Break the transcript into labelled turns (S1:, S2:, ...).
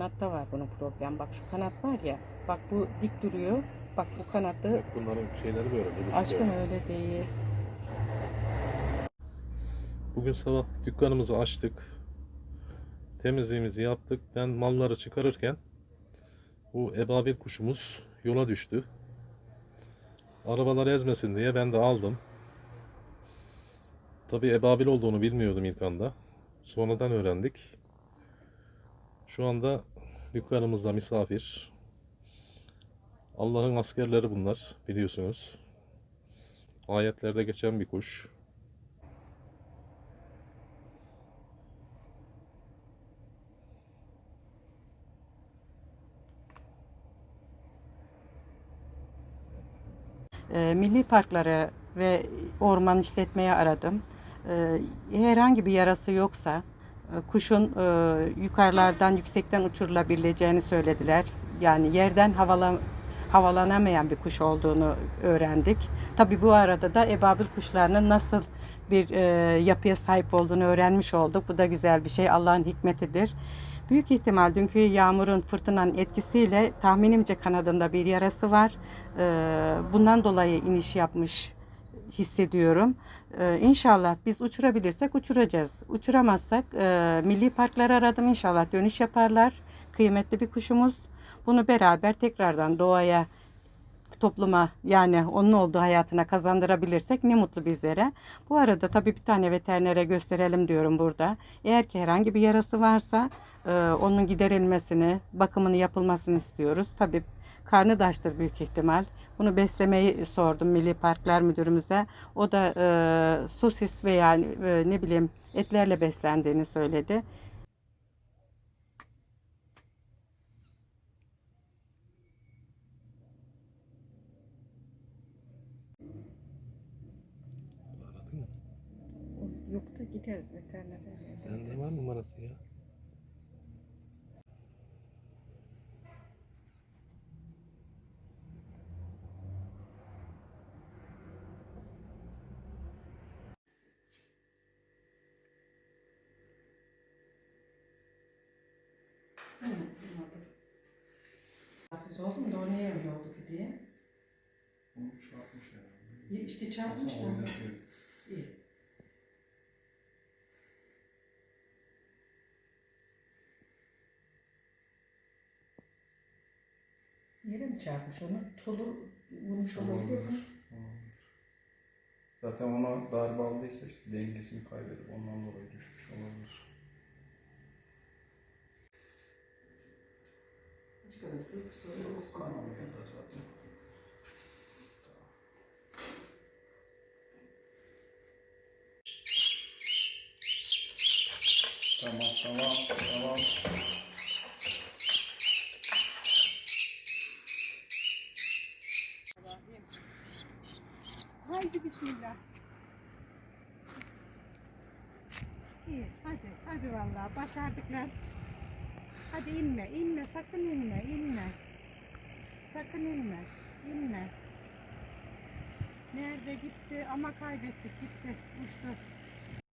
S1: Kanatta var bunun problem. Bak şu kanat var ya. Bak bu dik duruyor. Bak bu kanadı
S2: Bunların şeyleri böyle.
S1: aşkım
S2: böyle.
S1: öyle değil.
S2: Bugün sabah dükkanımızı açtık. Temizliğimizi yaptık. Ben malları çıkarırken bu ebabil kuşumuz yola düştü. Arabalar ezmesin diye ben de aldım. Tabi ebabil olduğunu bilmiyordum ilk anda. Sonradan öğrendik. Şu anda dükkanımızda misafir. Allah'ın askerleri bunlar biliyorsunuz. Ayetlerde geçen bir kuş.
S1: E, milli parkları ve orman işletmeyi aradım. E, herhangi bir yarası yoksa kuşun e, yukarılardan yüksekten uçurulabileceğini söylediler. Yani yerden havala, havalanamayan bir kuş olduğunu öğrendik. Tabi bu arada da ebabil kuşlarının nasıl bir e, yapıya sahip olduğunu öğrenmiş olduk. Bu da güzel bir şey. Allah'ın hikmetidir. Büyük ihtimal dünkü yağmurun, fırtınanın etkisiyle tahminimce kanadında bir yarası var. Ee, Bundan dolayı iniş yapmış hissediyorum. Ee, İnşallah biz uçurabilirsek uçuracağız. Uçuramazsak e, milli parkları aradım. İnşallah dönüş yaparlar. Kıymetli bir kuşumuz. Bunu beraber tekrardan doğaya topluma yani onun olduğu hayatına kazandırabilirsek ne mutlu bizlere. Bu arada tabii bir tane veterinere gösterelim diyorum burada. Eğer ki herhangi bir yarası varsa e, onun giderilmesini, bakımını yapılmasını istiyoruz. Tabii karnı da açtır büyük ihtimal. Bunu beslemeyi sordum Milli Parklar Müdürümüze. O da e, sosis veya e, ne bileyim etlerle beslendiğini söyledi.
S2: Aradın mı?
S1: Yok da gideriz veterinere.
S2: Bende var numarası ya.
S1: Siz oldum da o niye öyle oldu ki diye.
S3: Onu çarpmış yani.
S1: İşte
S3: Aslında
S1: çarpmışlar.
S3: oynatıyor.
S1: İyi. Yere mi çarpmış onu? Tolu vurmuş olabilir mi?
S3: Olabilir, olabilir. Zaten ona darbe aldıysa işte dengesini kaybedip ondan dolayı düşmüş olabilir. Kan ameliyatı zaten. Tamam tamam tamam.
S4: Haydi bismillah. İyi hadi hadi vallahi başardık lan. Hadi inme inme sakın inme inme. Sakın inme inme. Nerede gitti ama kaybettik gitti uçtu.